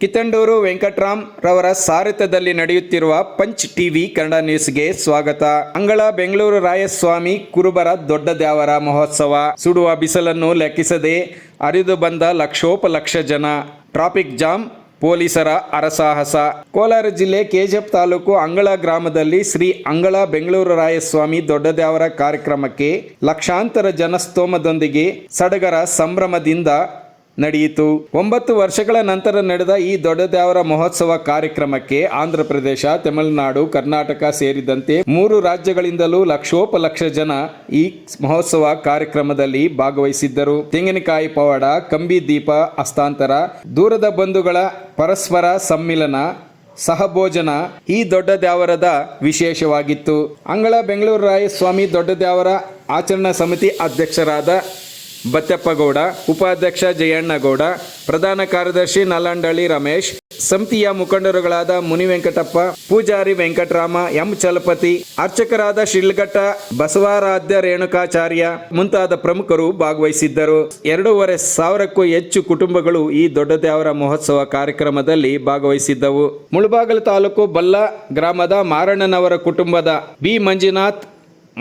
ಕಿತ್ತಂಡೂರು ವೆಂಕಟರಾಮ್ ರವರ ಸಾರಥ್ಯದಲ್ಲಿ ನಡೆಯುತ್ತಿರುವ punch TV Kannada ನ್ಯೂಸ್ಗೆ ಸ್ವಾಗತ. ಅಂಗಳ ಬೆಂಗಳೂರು ರಾಯಸ್ವಾಮಿ ಕುರುಬರ ದೊಡ್ಡ ದ್ಯಾವರ ಮಹೋತ್ಸವ. ಸುಡುವ ಬಿಸಿಲನ್ನು ಲೆಕ್ಕಿಸದೆ ಅರಿದು ಬಂದ ಲಕ್ಷೋಪಲಕ್ಷ ಜನ. ಟ್ರಾಫಿಕ್ ಜಾಮ್, ಪೊಲೀಸರ ಅರಸಾಹಸ. ಕೋಲಾರ ಜಿಲ್ಲೆ ಕೆಜಿಎಫ್ ತಾಲೂಕು ಅಂಗಳ ಗ್ರಾಮದಲ್ಲಿ ಶ್ರೀ ಅಂಗಳ ಬೆಂಗಳೂರು ರಾಯಸ್ವಾಮಿ ದೊಡ್ಡದೇವರ ಕಾರ್ಯಕ್ರಮಕ್ಕೆ ಲಕ್ಷಾಂತರ ಜನಸ್ತೋಮದೊಂದಿಗೆ ಸಡಗರ ಸಂಭ್ರಮದಿಂದ ನಡೆಯಿತು. ಒಂಬತ್ತು ವರ್ಷಗಳ ನಂತರ ನಡೆದ ಈ ದೊಡ್ಡದೇವರ ಮಹೋತ್ಸವ ಕಾರ್ಯಕ್ರಮಕ್ಕೆ ಆಂಧ್ರ ಪ್ರದೇಶ, ತಮಿಳುನಾಡು, ಕರ್ನಾಟಕ ಸೇರಿದಂತೆ ಮೂರು ರಾಜ್ಯಗಳಿಂದಲೂ ಲಕ್ಷೋಪಲಕ್ಷ ಜನ ಈ ಮಹೋತ್ಸವ ಕಾರ್ಯಕ್ರಮದಲ್ಲಿ ಭಾಗವಹಿಸಿದ್ದರು. ತೆಂಗಿನಕಾಯಿ ಪವಾಡ, ಕಂಬಿ ದೀಪ ಹಸ್ತಾಂತರ, ದೂರದ ಬಂಧುಗಳ ಪರಸ್ಪರ ಸಮ್ಮಿಲನ ಸಹಭೋಜನ ಈ ದೊಡ್ಡ ದೇವರದ ವಿಶೇಷವಾಗಿತ್ತು. ಅಂಗಳ ಬೆಂಗಳೂರು ರಾಯಸ್ವಾಮಿ ದೇವರ ಆಚರಣಾ ಸಮಿತಿ ಅಧ್ಯಕ್ಷರಾದ ಬತ್ತೆಪ್ಪಗೌಡ, ಉಪಾಧ್ಯಕ್ಷ ಜಯಣ್ಣಗೌಡ, ಪ್ರಧಾನ ಕಾರ್ಯದರ್ಶಿ ನಲ್ಲಂಡಳ್ಳಿ ರಮೇಶ್ ಸಮಿತಿಯ ಮುಖಂಡರುಗಳಾದ ಮುನಿ ವೆಂಕಟಪ್ಪ ಪೂಜಾರಿ ವೆಂಕಟರಾಮ, ಎಂ ಚಲಪತಿ, ಅರ್ಚಕರಾದ ಶಿಲ್ಘಟ್ಟ, ಬಸವಾರಾಧ್ಯ ರೇಣುಕಾಚಾರ್ಯ ಮುಂತಾದ ಪ್ರಮುಖರು ಭಾಗವಹಿಸಿದ್ದರು. ಎರಡೂವರೆ ಸಾವಿರಕ್ಕೂ ಹೆಚ್ಚು ಕುಟುಂಬಗಳು ಈ ದೊಡ್ಡದೇವರ ಮಹೋತ್ಸವ ಕಾರ್ಯಕ್ರಮದಲ್ಲಿ ಭಾಗವಹಿಸಿದ್ದವು. ಮುಳಬಾಗಲು ತಾಲೂಕು ಬಲ್ಲ ಗ್ರಾಮದ ಮಾರಣ್ಣನವರ ಕುಟುಂಬದ B Manjunath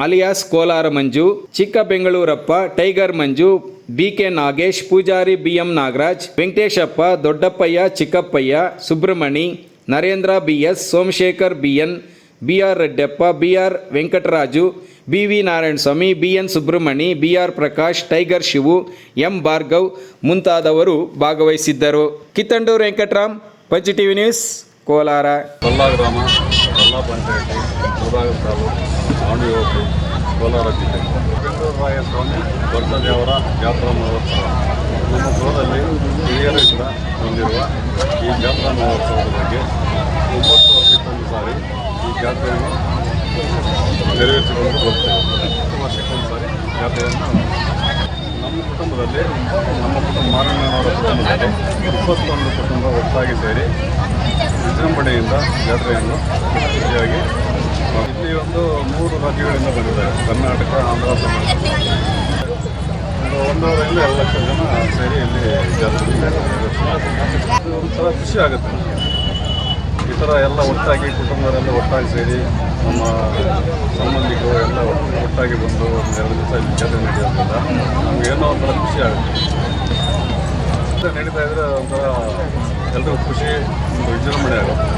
alias Kolar Manju Chikka Bengalurappa tiger Manju B K Nagesh, Poojary B M Nagaraj, Venkateshappa Doddappayya, Chikkappayya, Subramani, Narendra B S Somashekar B N B R Reddappa B R Venkataraju B V Narayanaswamy B N Subramani B R Prakash, tiger Shivu, M Bhargav ಮುಂತಾದವರು ಭಾಗವಹಿಸಿದ್ದರು. Kittandur Venkatram punch TV news, Kolar. Balla ಪಂಚಾಯತಿ ಮುಳಬಾಗಿಲು ತಾಲೂಕು ಯುವಕರು ಕೋಲಾರ ಜಿಲ್ಲೆ. ಬೆಂಗಳೂರು ರಾಯಸ್ವಾಮಿ ದೊಡ್ಡದೇವರ ಜಾತ್ರಾ ಮಹೋತ್ಸವ. ನಮ್ಮ ಕುಲದಲ್ಲಿ ಕೂಡ ಹೊಂದಿರುವ ಈ ಜಾತ್ರಾ ಮಹೋತ್ಸವದ ಬಗ್ಗೆ ಒಂಬತ್ತು ವರ್ಷಕ್ಕೊಂದು ಸಾರಿ ಈ ಜಾತ್ರೆಯನ್ನು ನೆರವೇರಿಸಿಕೊಂಡು ಬರ್ತೇವೆ. ಹತ್ತು ವರ್ಷಕ್ಕೊಂದು ಸಾರಿ ಜಾತ್ರೆಯನ್ನು ನಮ್ಮ ಕುಟುಂಬದಲ್ಲಿ, ನಮ್ಮ ಕುಟುಂಬ ಮಾರಣ್ಣನವರ ಕುಟುಂಬದಲ್ಲಿ ಇಪ್ಪತ್ತೊಂದು ಕುಟುಂಬ ಒಟ್ಟಾಗಿ ಸೇರಿ ವಿಜೃಂಭಣೆಯಿಂದ ಜಾತ್ರೆಯನ್ನು ಯಶಸ್ವಿಯಾಗಿ ಇಲ್ಲಿ ಒಂದು ಮೂರು ರಾಜ್ಯಗಳಿಂದ ಬಂದಿದ್ದಾರೆ. ಕರ್ನಾಟಕ, ಆಂಧ್ರ ಪ್ರದೇಶ ಒಂದು ಎರಡು ಲಕ್ಷ ಜನ ಸೇರಿ ಇಲ್ಲಿ ಜಾತ್ರೆ ಒಂಥರ ಖುಷಿ ಆಗುತ್ತೆ. ಈ ಥರ ಎಲ್ಲ ಒಟ್ಟಾಗಿ ಕುಟುಂಬದವರೆಲ್ಲ ಒಟ್ಟಾಗಿ ಸೇರಿ ನಮ್ಮ ಸಂಬಂಧಿಕರು ಎಲ್ಲ ಒಟ್ಟಾಗಿ ಬಂದು ಒಂದು ಎರಡು ದಿವಸ ಇಲ್ಲಿ ಜಾತ್ರೆ ನಡೆಯೋದ್ರಿಂದ ನಮಗೇನೋ ಒಂಥರ ಖುಷಿ ಆಗುತ್ತೆ. ನಡೀತಾ ಇದ್ರೆ ಒಂಥರ ಎಲ್ಲರೂ ಖುಷಿ ವಿಜೃಂಭಣೆ ಆಗುತ್ತೆ